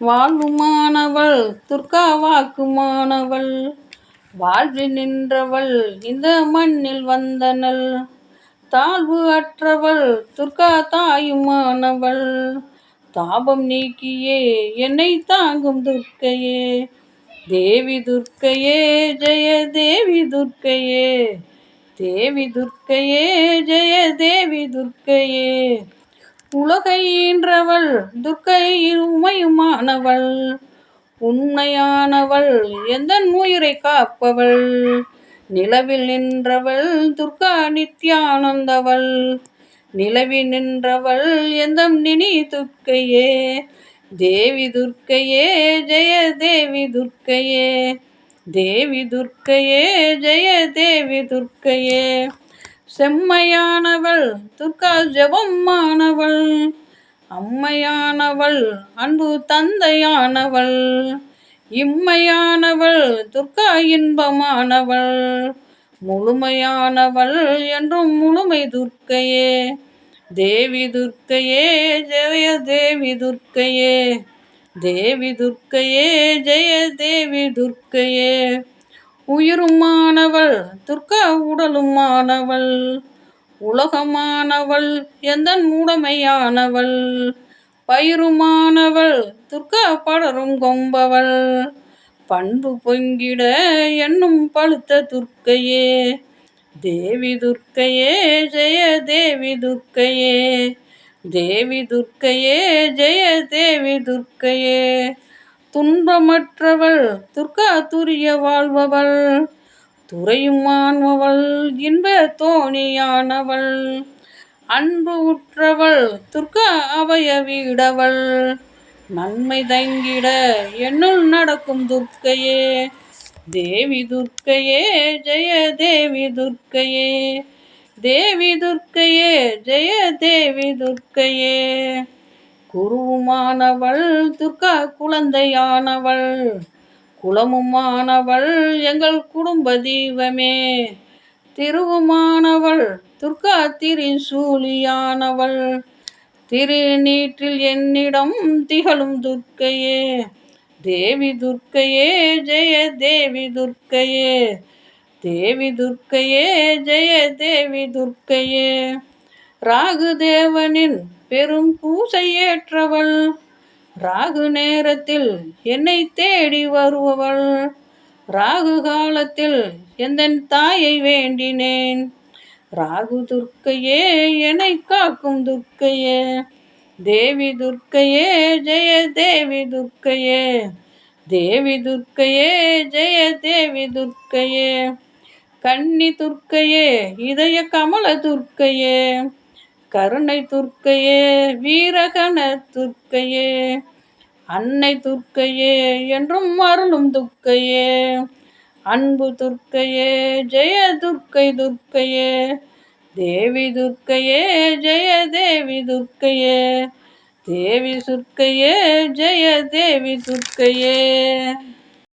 வாழ்வுமானவள் துர்கா வாக்குமானவள். வாழ்வில் நின்றவள் இந்த மண்ணில் வந்தனள். தாழ்வு அற்றவள் துர்கா தாயுமானவள். தாபம் நீக்கியே என்னை தாங்கும் துர்க்கையே. தேவி துர்க்கையே ஜெய தேவி துர்க்கையே. தேவி துர்க்கையே ஜெய தேவி துர்க்கையே. உலகைன்றவள் துர்க்கை உமையுமானவள். உண்மையானவள் எந்த உயிரை காப்பவள்? நிலவில் நின்றவள் துர்கா நித்யானந்தவள். நிலவி நின்றவள் எந்த நினி துர்க்கையே? தேவி துர்க்கையே ஜெய தேவி துர்க்கையே? தேவி துர்க்கையே ஜெய தேவி துர்க்கையே? செம்மையானவள் துர்கா ஜெபம்மானவள். அம்மையானவள் அன்பு தந்தையானவள். இம்மையானவள் துர்கா இன்பமானவள். முழுமையானவள் என்றும் முழுமை துர்க்கையே. தேவி துர்க்கையே ஜெய தேவி துர்க்கையே. தேவி துர்க்கையே ஜெய தேவி துர்க்கையே. உயிருமானவள் துர்கா உடலுமானவள் உலகமானவள் எந்த மூடமையானவள் பயிருமானவள் துர்கா படரும் கொம்பவள். பண்பு பொங்கிட என்னும் பழுத்த துர்க்கையே தேவி துர்க்கையே ஜெய தேவி துர்க்கையே தேவி துர்க்கையே ஜெய தேவி துர்க்கையே. துன்பமற்றவள் துர்கா துரிய வாழ்பவள் துறையுமானவள் இன்ப தோணியானவள். அன்பு உற்றவள் துர்கா அபய வீடவள். நன்மை தங்கிட என்னுள் நடக்கும் துர்க்கையே தேவி துர்க்கையே ஜெய தேவி துர்க்கையே. தேவி துர்க்கையே ஜெய தேவி துர்க்கையே. குருவுமானவள் துர்கா குழந்தையானவள். குலமுமானவள் எங்கள் குடும்ப தெய்வமே. திருவுமானவள் துர்கா திரிசூலியானவள் திருநீற்றில் என்னிடம் திகழும் துர்க்கையே. தேவி துர்க்கையே ஜெய தேவி துர்க்கையே. தேவி துர்க்கையே ஜெய தேவி துர்க்கையே. ராகு தேவனின் பெரும் பூசை ஏற்றவள் ராகு நேரத்தில் என்னை தேடி வருபவள். ராகு காலத்தில் எந்தன் தாயை வேண்டினேன். ராகு துர்க்கையே என்னை காக்கும் துர்க்கையே. தேவி துர்க்கையே ஜெய தேவி துர்க்கையே. தேவி துர்க்கையே ஜெய தேவி துர்க்கையே. கன்னி துர்க்கையே இதய கமல துர்க்கையே. கருணை துர்க்கையே வீரகண துர்க்கையே அன்னை துர்க்கையே என்றும் அருளும் துர்க்கையே. அன்பு துர்க்கையே ஜெய துர்க்கை துர்க்கையே. தேவி துர்க்கையே ஜெய தேவி துர்க்கையே. தேவி சுர்க்கையே ஜெய தேவி துர்க்கையே.